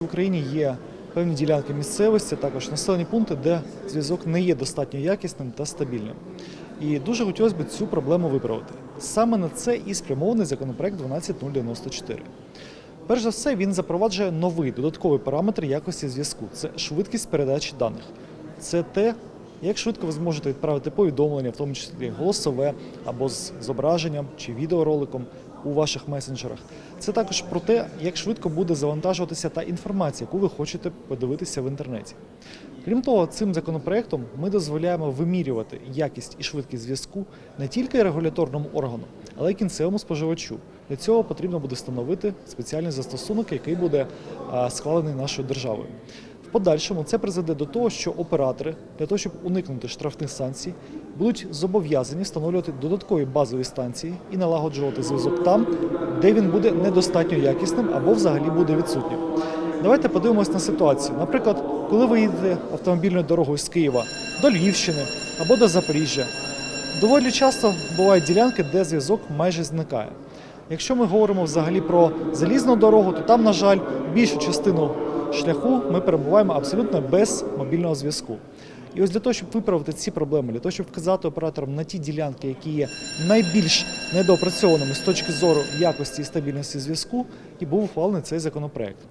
В Україні є певні ділянки місцевості, також населені пункти, де зв'язок не є достатньо якісним та стабільним. І дуже хотілося б цю проблему виправити. Саме на це і спрямований законопроект 12094. Перш за все, він запроваджує новий додатковий параметр якості зв'язку це швидкість передачі даних. Це те, як швидко ви зможете відправити повідомлення, в тому числі голосове або з зображенням чи відеороликом у ваших месенджерах. Це також про те, як швидко буде завантажуватися та інформація, яку ви хочете подивитися в інтернеті. Крім того, цим законопроектом ми дозволяємо вимірювати якість і швидкість зв'язку не тільки регуляторному органу, але й кінцевому споживачу. Для цього потрібно буде встановити спеціальний застосунок, який буде а, схвалений нашою державою. Подальшому це призведе до того, що оператори для того, щоб уникнути штрафних санкцій, будуть зобов'язані встановлювати додаткові базові станції і налагоджувати зв'язок там, де він буде недостатньо якісним або взагалі буде відсутнім. Давайте подивимось на ситуацію. Наприклад, коли ви їдете автомобільною дорогою з Києва до Львівщини або до Запоріжжя, доволі часто бувають ділянки, де зв'язок майже зникає. Якщо ми говоримо взагалі про залізну дорогу, то там, на жаль, більшу частину шляху ми перебуваємо абсолютно без мобільного зв'язку. І ось для того, щоб виправити ці проблеми, для того, щоб вказати операторам на ті ділянки, які є найбільш недоопрацьованими з точки зору якості і стабільності зв'язку, і був ухвалений цей законопроект.